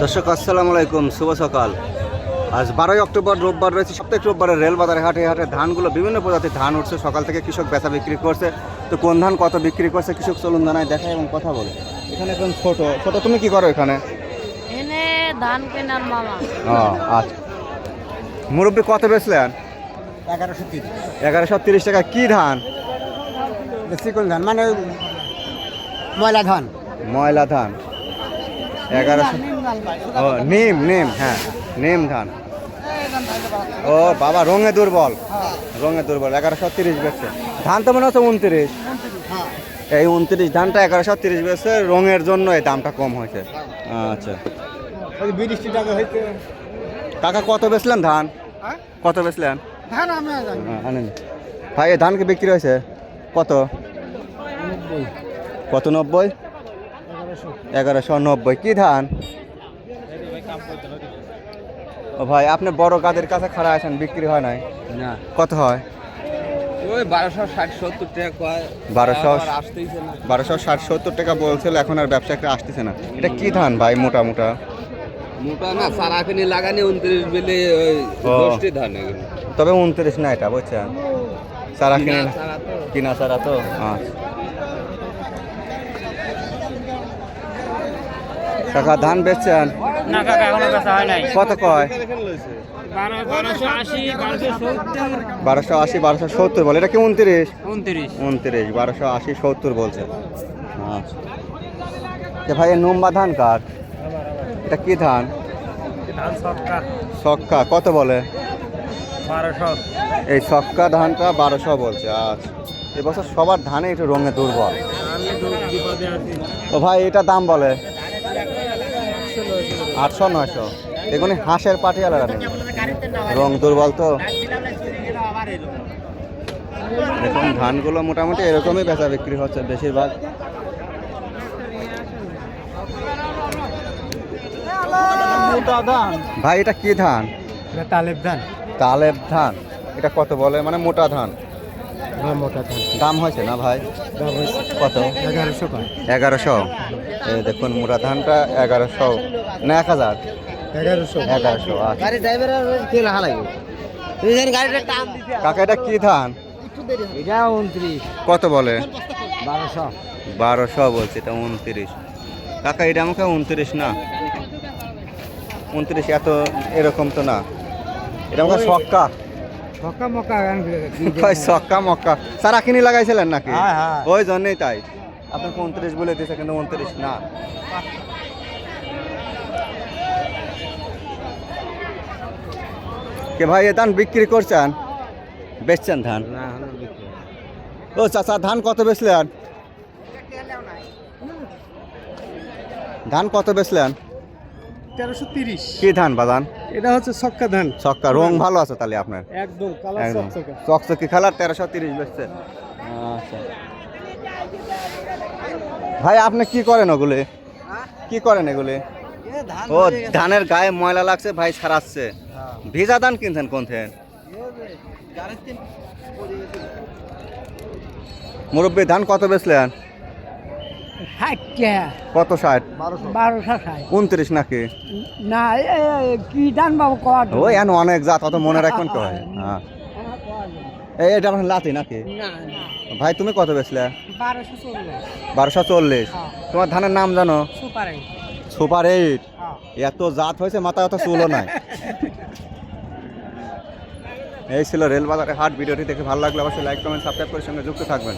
দর্শক আসসালামু আলাইকুম শুভ সকাল। আজ বারোই অক্টোবর রোববার রয়েছে সপ্তাহে রোববারে রেলবাজারে হাটে হাটে ধানগুলো বিভিন্ন প্রজাতির ধান উঠছে। সকাল থেকে কৃষক বেচা বিক্রি করছে। তো কোন ধান কত বিক্রি করছে কৃষক চলুন জানায় দেখায় এবং কথা বলে। এখানে একদম ছোট। ছোট তুমি কি করো এখানে? এনে ধান কেনার মামা। ও আচ্ছা। মুরব্বী কত বেচলেন? এগারোশো তিরিশ। এগারোশো তিরিশ টাকা। কি ধান? চিকন ধান? মানে ময়লা ধান। ময়লা ধান। এগারোশো। ও নিম নিম হ্যাঁ নিম ধান। ও বাবা রঙে দুর্বল। রঙে দুর্বল এগারোশো তিরিশ বেচছে। ধান তো মনে হচ্ছে উনত্রিশ। এই উনত্রিশ ধানটা এগারোশো তিরিশ বেচছে রঙের জন্য এই দামটা কম হয়েছে। আচ্ছা। টাকা কাকা কত বেচলেন ধান? হ্যাঁ? কত বেচলেন? ধান আনেন। ভাই ধান কি বিক্রি হয়েছে? কত? কত নব্বই? এগারোশো? নব্বই। কি ধান? ও ভাই আপনি বড় গাদের কাছে খাড়া আছেন বিক্রি হয় নাই? না। কত হয়? ওই বারোশো ষাট সত্তর টাকা বারোশো বারোশো ষাট সত্তর টাকা বলছিল এখন আর ব্যবসাটা আসতেছে না। এটা কি ধান ভাই মোটা মোটা? মোটা না সারা কিনে লাগানি উনত্রিশ বেলে ওই দশটি ধান তবে উনত্রিশ না এটা বুঝছেন? সারা কিনে কিনা সারা তো। কিনা সারা তো? আচ্ছা। কাকা ধান বেচছেন? না কাকা এখনও কাছে হয় নাই। কত কয়? বারোশো আশি বারোশো সত্তর। বলে। এটা কি উনত্রিশ? উনত্রিশ। উনত্রিশ বারোশো আশি সত্তর বলছে। আচ্ছা। ভাই নম্বা ধান কার? এটা কি ধান? ছক্কা কত বলে? বারোশো। এই ছক্কা ধানটা বারোশো বলছে আচ্ছা। এবছর সবার ধানে একটু রঙে দুর্বল। তো ভাই এটা দাম বলে? আটশো নয়শো। এগুলি হাঁসের পাটিয়ালারা নেই রং দুর্বল তো। দেখুন ধানগুলো মোটামুটি এরকমই বেচা বিক্রি হচ্ছে বেশিরভাগ। ভাই এটা কি ধান? তালেব ধান। তালেব ধান। এটা কত বলে? মানে মোটা ধান। হ্যাঁ মোটা ধান। দাম হয়েছে না ভাই? দাম হয়েছে। কত? এগারোশো এগারোশো। দেখুন মোটা ধানটা এগারোশো না এক হাজার। এগারোশো। এগারোশো আচ্ছা। কাকা এটা কি ধান? এটা উনত্রিশ। কত বলে? বারোশো। বারোশো বলছে এটা উনত্রিশ। কাকা এটা আমাকে উনত্রিশ না? উনত্রিশ এত এরকম তো না। এটা আমাকে ছক্কা। ছক্কা মক্কা ছক্কা মক্কা। সারা কিনি লাগাইছিলেন নাকি? হ্যাঁ, হ্যাঁ। ওই জন্যই তাই। আপনাকে উনত্রিশ বলে দিয়েছে কিন্তু উনত্রিশ না। কে ভাই এ ধান বিক্রি করছেন? বেচছেন ধান? ও চাচা ধান কত বেচলেন? ধান কত বেচলেন? তেরোশো তিরিশ। কি ধান বাদান এটা হচ্ছে ছক্কা ধান। ছক্কা রং ভালো আছে তাহলে আপনার। একদম কালার একদম। চকচকে। চকচকি খেলার তেরোশো তিরিশ বেচছে। আচ্ছা। ভাই আপনি কি করেন ওগুলি? কি করেন এগুলি? ও ধানের গায়ে ময়লা লাগছে ভাই সারাচ্ছে। ভিজা ধান কিনছেন কোন থেকে? মুরব্বী ধান কত বেচলেন? কত ষাট? বারোশো। ষাট। উনত্রিশ নাকি? না কি ধান বাবু ওই এন অনেক জাত অত মনে রাখবেন তো ভাই হ্যাঁ। এই এটা আপনার লাতি নাকি ভাই তুমি কত বেচলে? বারোশো চল্লিশ। তোমার ধানের নাম জানো? Super super eight? এত জাত হয়েছে মাথা অত চুলও নাই। এই ছিল রেলবাজারে হাট। ভিডিওটি দেখে ভালো লাগলে অবশ্যই লাইক কমেন্ট সাবস্ক্রাইব করে সঙ্গে যুক্ত থাকবেন।